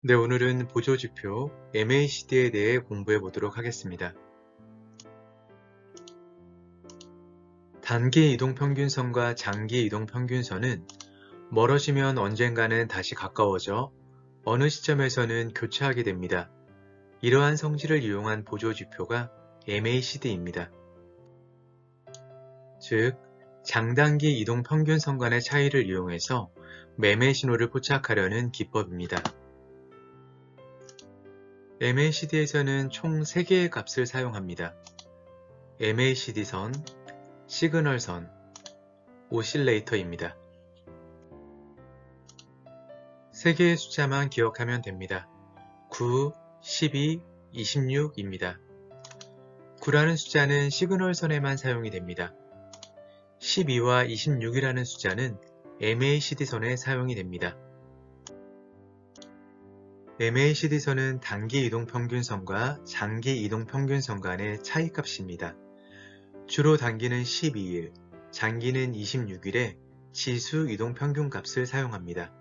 네, 오늘은 보조지표 MACD에 대해 공부해 보도록 하겠습니다. 단기 이동평균선과 장기 이동평균선은 멀어지면 언젠가는 다시 가까워져 어느 시점에서는 교차하게 됩니다. 이러한 성질을 이용한 보조지표가 MACD입니다. 즉, 장단기 이동평균선 간의 차이를 이용해서 매매 신호를 포착하려는 기법입니다. MACD에서는 총 3개의 값을 사용합니다. MACD선, 시그널선, 오실레이터입니다. 3개의 숫자만 기억하면 됩니다. 9, 12, 26입니다. 9라는 숫자는 시그널선에만 사용이 됩니다. 12와 26이라는 숫자는 MACD선에 사용이 됩니다. MACD선은 단기 이동 평균선과 장기 이동 평균선 간의 차이값입니다. 주로 단기는 12일, 장기는 26일에 지수 이동 평균값을 사용합니다.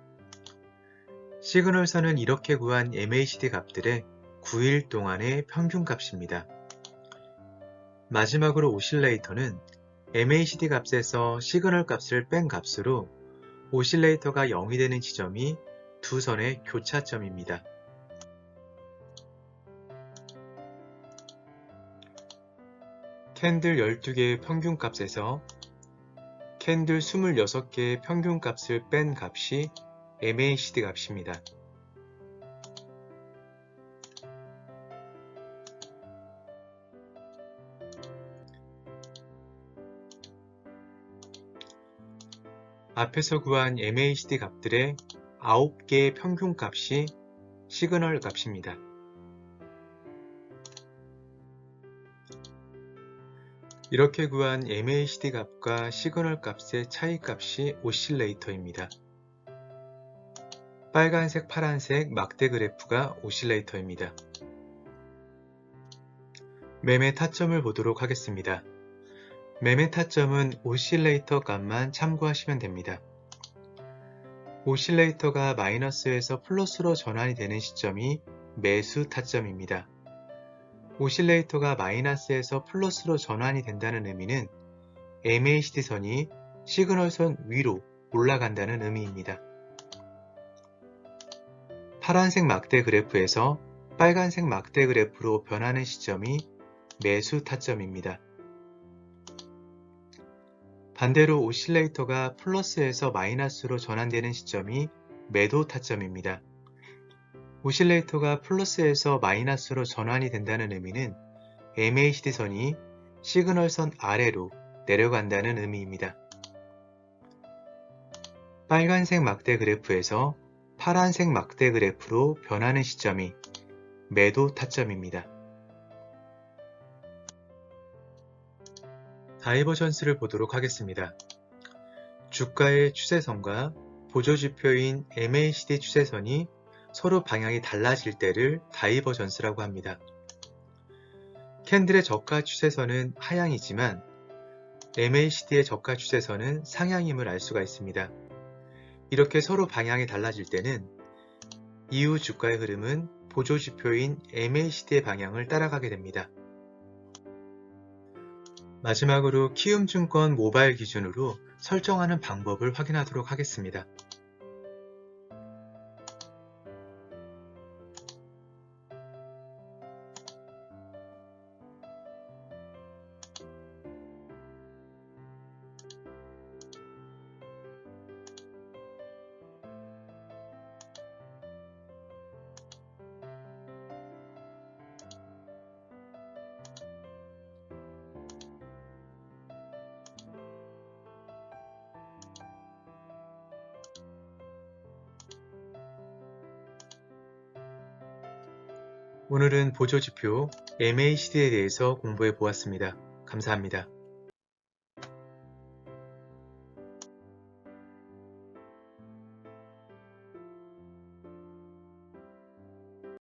시그널선은 이렇게 구한 MACD 값들의 9일 동안의 평균값입니다. 마지막으로 오실레이터는 MACD 값에서 시그널 값을 뺀 값으로 오실레이터가 0이 되는 지점이 두 선의 교차점입니다. 캔들 12개의 평균값에서 캔들 26개의 평균값을 뺀 값이 MACD 값입니다. 앞에서 구한 MACD 값들의 9개의 평균값이 시그널 값입니다. 이렇게 구한 MACD 값과 시그널 값의 차이 값이 오실레이터입니다. 빨간색, 파란색 막대 그래프가 오실레이터입니다. 매매 타점을 보도록 하겠습니다. 매매 타점은 오실레이터 값만 참고하시면 됩니다. 오실레이터가 마이너스에서 플러스로 전환이 되는 시점이 매수 타점입니다. 오실레이터가 마이너스에서 플러스로 전환이 된다는 의미는 MACD선이 시그널선 위로 올라간다는 의미입니다. 파란색 막대 그래프에서 빨간색 막대 그래프로 변하는 시점이 매수 타점입니다. 반대로 오실레이터가 플러스에서 마이너스로 전환되는 시점이 매도 타점입니다. 오실레이터가 플러스에서 마이너스로 전환이 된다는 의미는 MACD선이 시그널선 아래로 내려간다는 의미입니다. 빨간색 막대 그래프에서 파란색 막대 그래프로 변하는 시점이 매도 타점입니다. 다이버전스를 보도록 하겠습니다. 주가의 추세선과 보조지표인 MACD 추세선이 서로 방향이 달라질 때를 다이버전스라고 합니다. 캔들의 저가 추세선은 하향이지만 MACD의 저가 추세선은 상향임을 알 수가 있습니다. 이렇게 서로 방향이 달라질 때는 이후 주가의 흐름은 보조지표인 MACD의 방향을 따라가게 됩니다. 마지막으로 키움증권 모바일 기준으로 설정하는 방법을 확인하도록 하겠습니다. 오늘은 보조지표 MACD에 대해서 공부해 보았습니다. 감사합니다.